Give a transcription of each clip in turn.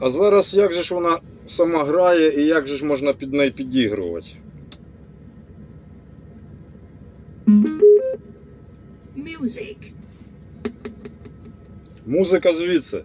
А зараз як же ж вона сама грає і як же ж можна під неї підігрувати? Music. Музика звідси.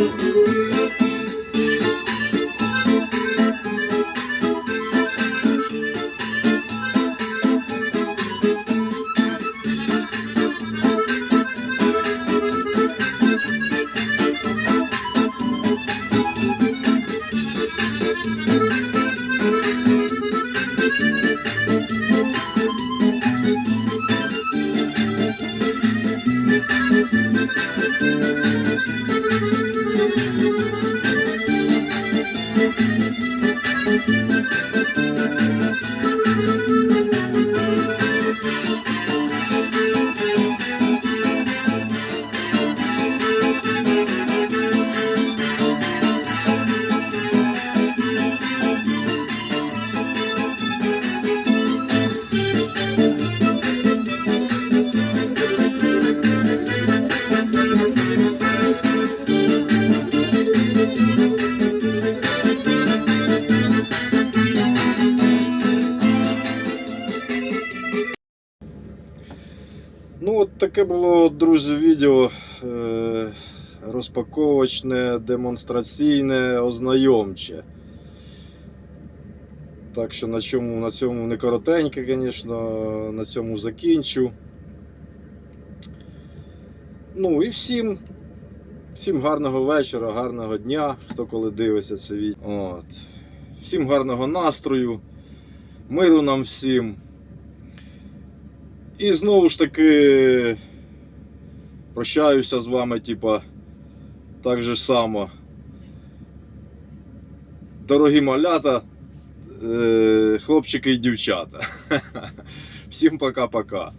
Ну, от таке було, друзі, відео. Е, розпаковочне, демонстраційне, ознайомче. Так що на цьому, на цьому не коротеньке, звісно, на цьому закінчу. Ну і всім, всім гарного вечора, гарного дня, хто коли дивиться це відео. От. Всім гарного настрою, миру нам всім. І знову ж таки прощаюся з вами, типа, так же само. Дорогі малята, е, хлопчики і дівчата. Всім пока-пока.